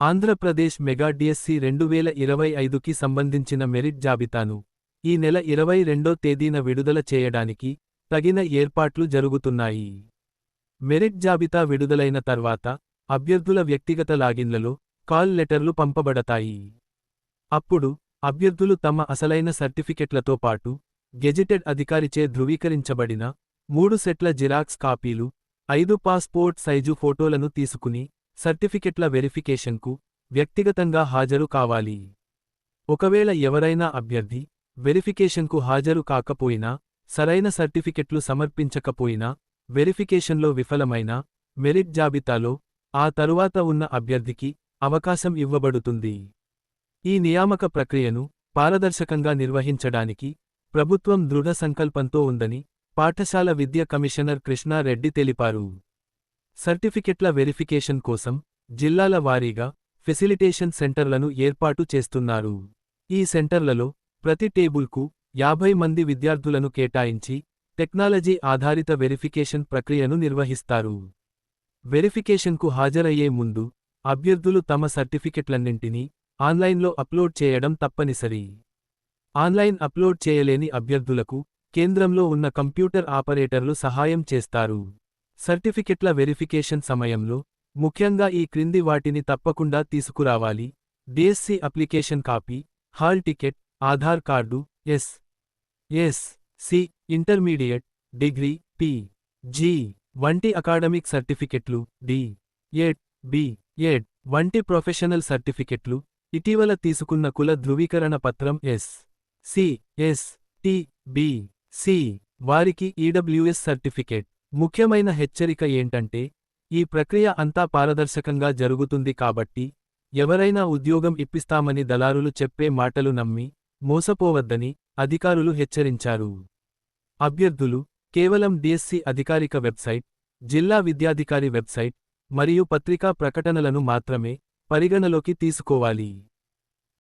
Andhra Pradesh mega DSC రెండు వేల ఇరవై ఐదుకి సంబంధించిన మెరిట్ జాబితాను ఈ నెల ఇరవై రెండో తేదీన విడుదల చేయడానికి తగిన ఏర్పాట్లు జరుగుతున్నాయి. మెరిట్ జాబితా విడుదలైన తర్వాత అభ్యర్థుల వ్యక్తిగత లాగిన్లలో కాల్ లెటర్లు పంపబడతాయి. అప్పుడు అభ్యర్థులు తమ అసలైన సర్టిఫికెట్లతో పాటు గెజిటెడ్ అధికారిచే ధృవీకరించబడిన మూడు సెట్ల జిరాక్స్ కాపీలు ఐదు పాస్పోర్ట్ సైజు ఫోటోలను తీసుకుని సర్టిఫికెట్ల వెరిఫికేషన్కు వ్యక్తిగతంగా హాజరు కావాలి. ఒకవేళ ఎవరైనా అభ్యర్థి వెరిఫికేషన్కు హాజరు కాకపోయినా సరైన సర్టిఫికెట్లు సమర్పించకపోయినా వెరిఫికేషన్లో విఫలమైన మెరిట్ జాబితాలో ఆ తరువాత ఉన్న అభ్యర్థికి అవకాశం ఇవ్వబడుతుంది. ఈ నియామక ప్రక్రియను పారదర్శకంగా నిర్వహించడానికి ప్రభుత్వం దృఢ సంకల్పంతో ఉందని పాఠశాల విద్య కమిషనర్ కృష్ణారెడ్డి తెలిపారు. సర్టిఫికెట్ల వెరిఫికేషన్ కోసం జిల్లాల వారీగా ఫెసిలిటేషన్ సెంటర్లను ఏర్పాటు చేస్తున్నారు. ఈ సెంటర్లలో ప్రతి టేబుల్కు యాభై మంది విద్యార్థులను కేటాయించి టెక్నాలజీ ఆధారిత వెరిఫికేషన్ ప్రక్రియను నిర్వహిస్తారు. వెరిఫికేషన్కు హాజరయ్యే ముందు అభ్యర్థులు తమ సర్టిఫికెట్లన్నింటినీ ఆన్లైన్లో అప్లోడ్ చేయడం తప్పనిసరి. ఆన్లైన్ అప్లోడ్ చేయలేని అభ్యర్థులకు కేంద్రంలో ఉన్న కంప్యూటర్ ఆపరేటర్లు సహాయం చేస్తారు. సర్టిఫికెట్ల వెరిఫికేషన్ సమయంలో ముఖ్యంగా ఈ క్రింది వాటిని తప్పకుండా తీసుకురావాలి. DSC application copy hall ticket Aadhaar card S S C intermediate degree P G వంటి అకాడమిక్ సర్టిఫికెట్లు డి ఎడ్ బి ఎడ్ వంటి ప్రొఫెషనల్ సర్టిఫికెట్లు ఇటీవల తీసుకున్న కుల ధృవీకరణ పత్రం S C S T B C వారికి ఈడబ్ల్యూఎస్ సర్టిఫికెట్. ముఖ్యమైన హెచ్చరిక ఏంటంటే ఈ ప్రక్రియ అంతా పారదర్శకంగా జరుగుతుంది కాబట్టి ఎవరైనా ఉద్యోగం ఇప్పిస్తామని దళారులు చెప్పే మాటలు నమ్మి మోసపోవద్దని అధికారులు హెచ్చరించారు. అభ్యర్థులు కేవలం డిఎస్సి అధికారిక వెబ్సైట్ జిల్లా విద్యాధికారి వెబ్సైట్ మరియు పత్రికా ప్రకటనలను మాత్రమే పరిగణలోకి తీసుకోవాలి.